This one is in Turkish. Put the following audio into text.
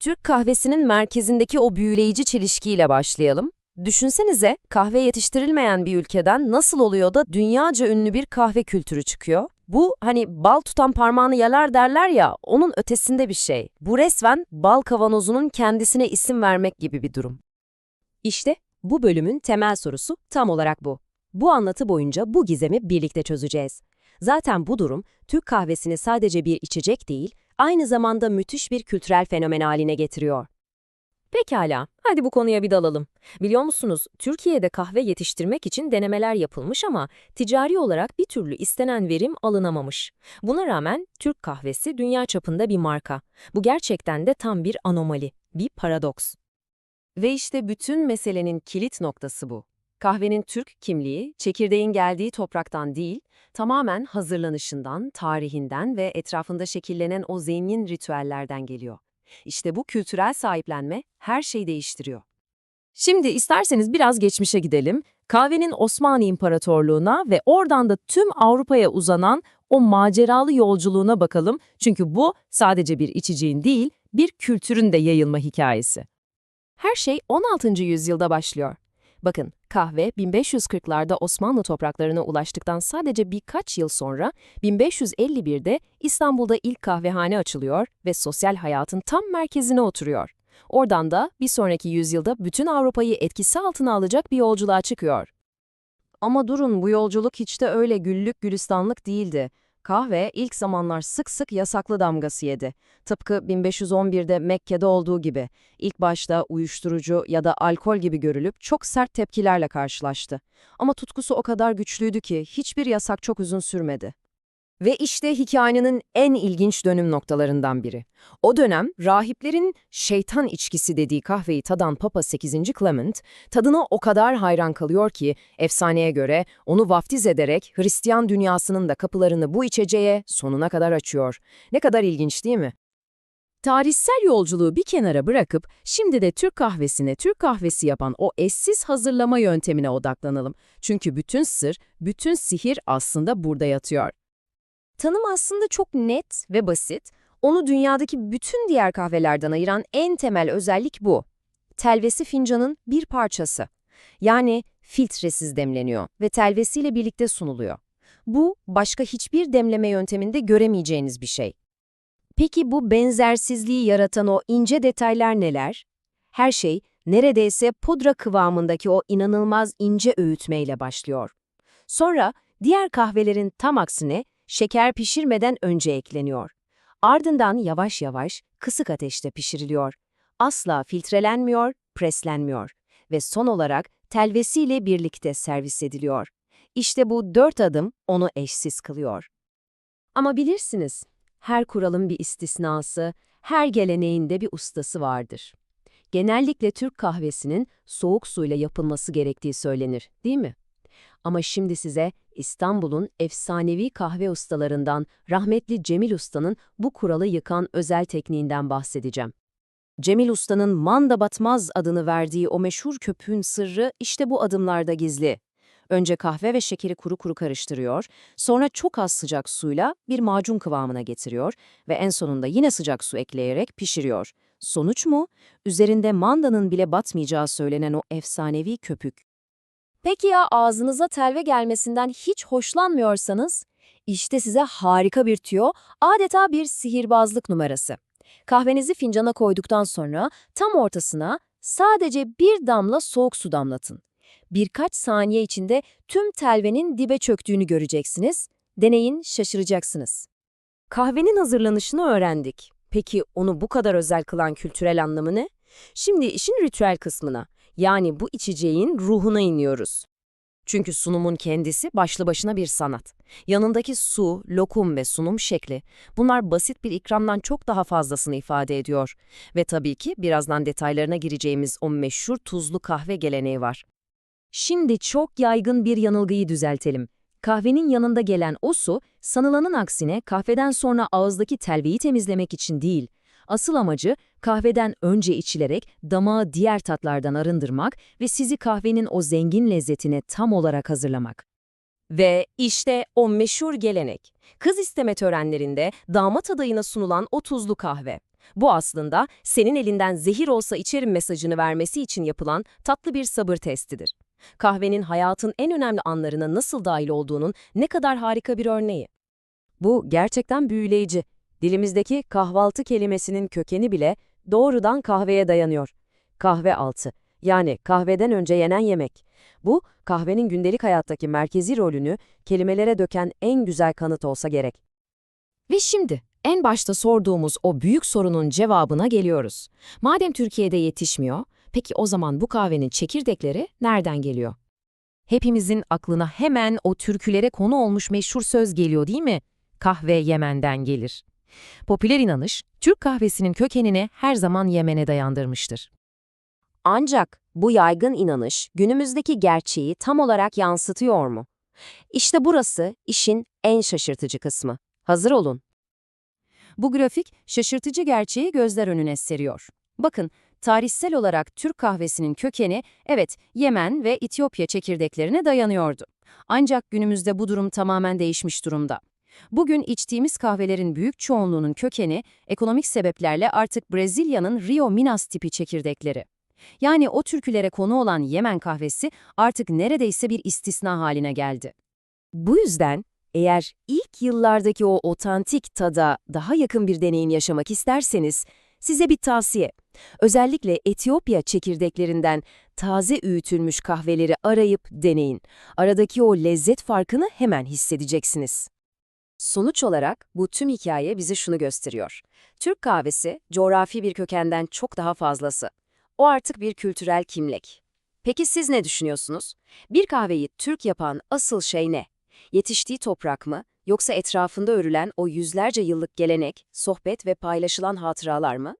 Türk kahvesinin merkezindeki o büyüleyici çelişkiyle başlayalım. Düşünsenize kahve yetiştirilmeyen bir ülkeden nasıl oluyor da dünyaca ünlü bir kahve kültürü çıkıyor? Bu hani bal tutan parmağını yalar derler ya, onun ötesinde bir şey. Bu resmen bal kavanozunun kendisine isim vermek gibi bir durum. İşte bu bölümün temel sorusu tam olarak bu. Bu anlatı boyunca bu gizemi birlikte çözeceğiz. Zaten bu durum Türk kahvesini sadece bir içecek değil, aynı zamanda müthiş bir kültürel fenomen haline getiriyor. Pekala, hadi bu konuya bir dalalım. Biliyor musunuz, Türkiye'de kahve yetiştirmek için denemeler yapılmış ama ticari olarak bir türlü istenen verim alınamamış. Buna rağmen Türk kahvesi dünya çapında bir marka. Bu gerçekten de tam bir anomali, bir paradoks. Ve işte bütün meselenin kilit noktası bu. Kahvenin Türk kimliği, çekirdeğin geldiği topraktan değil, tamamen hazırlanışından, tarihinden ve etrafında şekillenen o zengin ritüellerden geliyor. İşte bu kültürel sahiplenme her şeyi değiştiriyor. Şimdi isterseniz biraz geçmişe gidelim. Kahvenin Osmanlı İmparatorluğu'na ve oradan da tüm Avrupa'ya uzanan o maceralı yolculuğuna bakalım. Çünkü bu sadece bir içeceğin değil, bir kültürün de yayılma hikayesi. Her şey 16. yüzyılda başlıyor. Bakın, kahve 1540'larda Osmanlı topraklarına ulaştıktan sadece birkaç yıl sonra 1551'de İstanbul'da ilk kahvehane açılıyor ve sosyal hayatın tam merkezine oturuyor. Oradan da bir sonraki yüzyılda bütün Avrupa'yı etkisi altına alacak bir yolculuğa çıkıyor. Ama durun bu yolculuk hiç de öyle güllük gülistanlık değildi. Kahve ilk zamanlar sık sık yasaklı damgası yedi. Tıpkı 1511'de Mekke'de olduğu gibi. İlk başta uyuşturucu ya da alkol gibi görülüp çok sert tepkilerle karşılaştı. Ama tutkusu o kadar güçlüydü ki hiçbir yasak çok uzun sürmedi. Ve işte hikayenin en ilginç dönüm noktalarından biri. O dönem rahiplerin şeytan içkisi dediği kahveyi tadan Papa 8. Clement, tadına o kadar hayran kalıyor ki efsaneye göre onu vaftiz ederek Hristiyan dünyasının da kapılarını bu içeceğe sonuna kadar açıyor. Ne kadar ilginç değil mi? Tarihsel yolculuğu bir kenara bırakıp şimdi de Türk kahvesine Türk kahvesi yapan o eşsiz hazırlama yöntemine odaklanalım. Çünkü bütün sır, bütün sihir aslında burada yatıyor. Tanım aslında çok net ve basit. Onu dünyadaki bütün diğer kahvelerden ayıran en temel özellik bu. Telvesi fincanın bir parçası. Yani filtresiz demleniyor ve telvesiyle birlikte sunuluyor. Bu başka hiçbir demleme yönteminde göremeyeceğiniz bir şey. Peki bu benzersizliği yaratan o ince detaylar neler? Her şey neredeyse pudra kıvamındaki o inanılmaz ince öğütmeyle başlıyor. Sonra diğer kahvelerin tam aksine şeker pişirmeden önce ekleniyor. Ardından yavaş yavaş kısık ateşte pişiriliyor. Asla filtrelenmiyor, preslenmiyor ve son olarak telvesiyle birlikte servis ediliyor. İşte bu dört adım onu eşsiz kılıyor. Ama bilirsiniz, her kuralın bir istisnası, her geleneğin de bir ustası vardır. Genellikle Türk kahvesinin soğuk suyla yapılması gerektiği söylenir, değil mi? Ama şimdi size İstanbul'un efsanevi kahve ustalarından rahmetli Cemil Usta'nın bu kuralı yıkan özel tekniğinden bahsedeceğim. Cemil Usta'nın manda batmaz adını verdiği o meşhur köpüğün sırrı işte bu adımlarda gizli. Önce kahve ve şekeri kuru kuru karıştırıyor, sonra çok az sıcak suyla bir macun kıvamına getiriyor ve en sonunda yine sıcak su ekleyerek pişiriyor. Sonuç mu? Üzerinde mandanın bile batmayacağı söylenen o efsanevi köpük. Peki ya ağzınıza telve gelmesinden hiç hoşlanmıyorsanız? İşte size harika bir tüyo, adeta bir sihirbazlık numarası. Kahvenizi fincana koyduktan sonra tam ortasına sadece bir damla soğuk su damlatın. Birkaç saniye içinde tüm telvenin dibe çöktüğünü göreceksiniz. Deneyin, şaşıracaksınız. Kahvenin hazırlanışını öğrendik. Peki onu bu kadar özel kılan kültürel anlamı ne? Şimdi işin ritüel kısmına. Yani bu içeceğin ruhuna iniyoruz. Çünkü sunumun kendisi başlı başına bir sanat. Yanındaki su, lokum ve sunum şekli, bunlar basit bir ikramdan çok daha fazlasını ifade ediyor. Ve tabii ki birazdan detaylarına gireceğimiz o meşhur tuzlu kahve geleneği var. Şimdi çok yaygın bir yanılgıyı düzeltelim. Kahvenin yanında gelen o su, sanılanın aksine kahveden sonra ağızdaki telveyi temizlemek için değil, Asıl amacı kahveden önce içilerek damağı diğer tatlardan arındırmak ve sizi kahvenin o zengin lezzetine tam olarak hazırlamak. Ve işte o meşhur gelenek. Kız isteme törenlerinde damat adayına sunulan o tuzlu kahve. Bu aslında senin elinden zehir olsa içerim mesajını vermesi için yapılan tatlı bir sabır testidir. Kahvenin hayatın en önemli anlarına nasıl dahil olduğunun ne kadar harika bir örneği. Bu gerçekten büyüleyici. Dilimizdeki kahvaltı kelimesinin kökeni bile doğrudan kahveye dayanıyor. Kahve altı, yani kahveden önce yenen yemek. Bu, kahvenin gündelik hayattaki merkezi rolünü kelimelere döken en güzel kanıt olsa gerek. Ve şimdi en başta sorduğumuz o büyük sorunun cevabına geliyoruz. Madem Türkiye'de yetişmiyor, peki o zaman bu kahvenin çekirdekleri nereden geliyor? Hepimizin aklına hemen o türkülere konu olmuş meşhur söz geliyor değil mi? Kahve Yemen'den gelir. Popüler inanış, Türk kahvesinin kökenini her zaman Yemen'e dayandırmıştır. Ancak bu yaygın inanış günümüzdeki gerçeği tam olarak yansıtıyor mu? İşte burası işin en şaşırtıcı kısmı. Hazır olun. Bu grafik şaşırtıcı gerçeği gözler önüne seriyor. Bakın, tarihsel olarak Türk kahvesinin kökeni evet Yemen ve Etiyopya çekirdeklerine dayanıyordu. Ancak günümüzde bu durum tamamen değişmiş durumda. Bugün içtiğimiz kahvelerin büyük çoğunluğunun kökeni ekonomik sebeplerle artık Brezilya'nın Rio Minas tipi çekirdekleri. Yani o türkülere konu olan Yemen kahvesi artık neredeyse bir istisna haline geldi. Bu yüzden eğer ilk yıllardaki o otantik tada daha yakın bir deneyim yaşamak isterseniz size bir tavsiye. Özellikle Etiyopya çekirdeklerinden taze öğütülmüş kahveleri arayıp deneyin. Aradaki o lezzet farkını hemen hissedeceksiniz. Sonuç olarak bu tüm hikaye bize şunu gösteriyor. Türk kahvesi coğrafi bir kökenden çok daha fazlası. O artık bir kültürel kimlik. Peki siz ne düşünüyorsunuz? Bir kahveyi Türk yapan asıl şey ne? Yetiştiği toprak mı, yoksa etrafında örülen o yüzlerce yıllık gelenek, sohbet ve paylaşılan hatıralar mı?